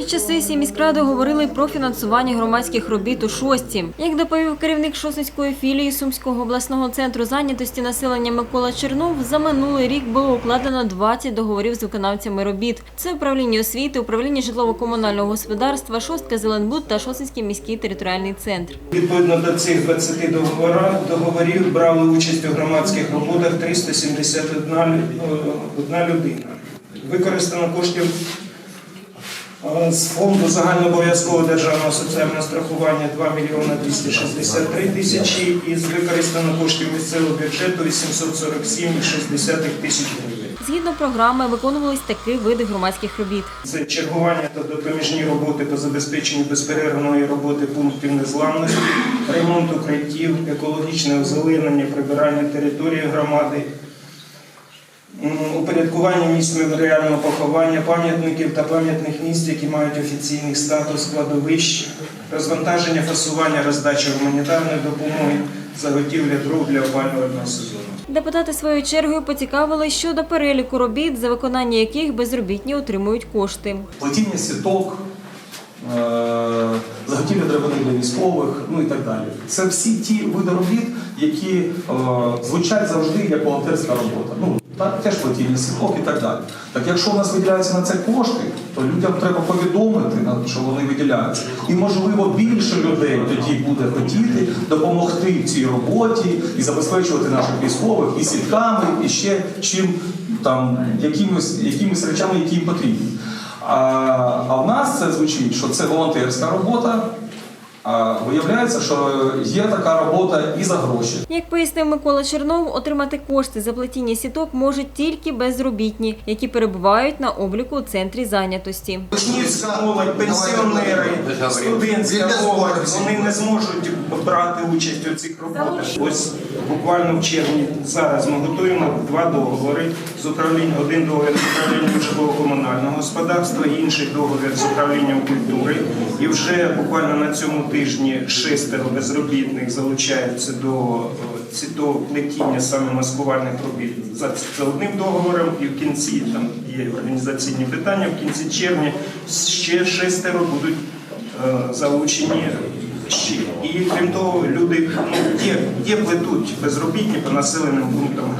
Під час сесії міськради говорили про фінансування громадських робіт у шості. Як доповів керівник Шосницької філії Сумського обласного центру зайнятості населення Микола Чернов, за минулий рік було укладено 20 договорів з виконавцями робіт. Це управління освіти, управління житлово-комунального господарства, шостка Зеленбуд та Шосницький міський територіальний центр. Відповідно до цих 20 договора- договорів брали участь у громадських роботах 371 лю- е, людина. Використано коштів з фонду загальнообов'язкового державного соціального страхування 2 мільйони 263 тисячі і з використано коштів місцевого бюджету 847,6 тисяч гривень. Згідно програми виконувались такі види громадських робіт. Це чергування та допоміжні роботи по забезпеченню безперервної роботи пунктів незламності, ремонт укриттів, екологічне озеленення, прибирання території громади, упорядкування місць меморіального поховання, пам'ятників та пам'ятних місць, які мають офіційний статус складовищ, розвантаження, фасування, роздача гуманітарної допомоги, заготівля дров для опалювального сезону. Депутати своєю чергою поцікавились щодо переліку робіт, за виконання яких безробітні отримують кошти. плетіння сіток, е, заготівля деревини для військових, ну і так далі. Це всі ті види робіт, які е, звучать завжди як волонтерська робота. Ну, так, теж плетіння сіток і так далі. Так якщо у нас виділяються на це кошти, то людям треба повідомити, що вони виділяються. І можливо більше людей тоді буде хотіти допомогти в цій роботі і забезпечувати наших військових і сітками, і ще чим там якимось, якимось речами, які їм потрібні. А, а в нас це звучить, що це волонтерська робота. А виявляється, що є така робота і за гроші. Як пояснив Микола Чернов, отримати кошти за плетіння сіток можуть тільки безробітні, які перебувають на обліку у центрі зайнятості. Учнівська молодь, пенсіонери, студентська молодь, вони не зможуть брати участь у цих роботах. Ось буквально в червні зараз ми готуємо два договори з управлінням, один договір з управлінням житлово-комунального господарства, інший договір з управлінням культури. І вже буквально на цьому тижні шестеро безробітних залучаються до, до плетіння саме маскувальних робіт за, одним договором, і в кінці там є організаційні питання. В кінці червня ще шестеро будуть е, залучені. Ще. І крім того, люди ну, є, є плетуть безробітні по населеним пунктам.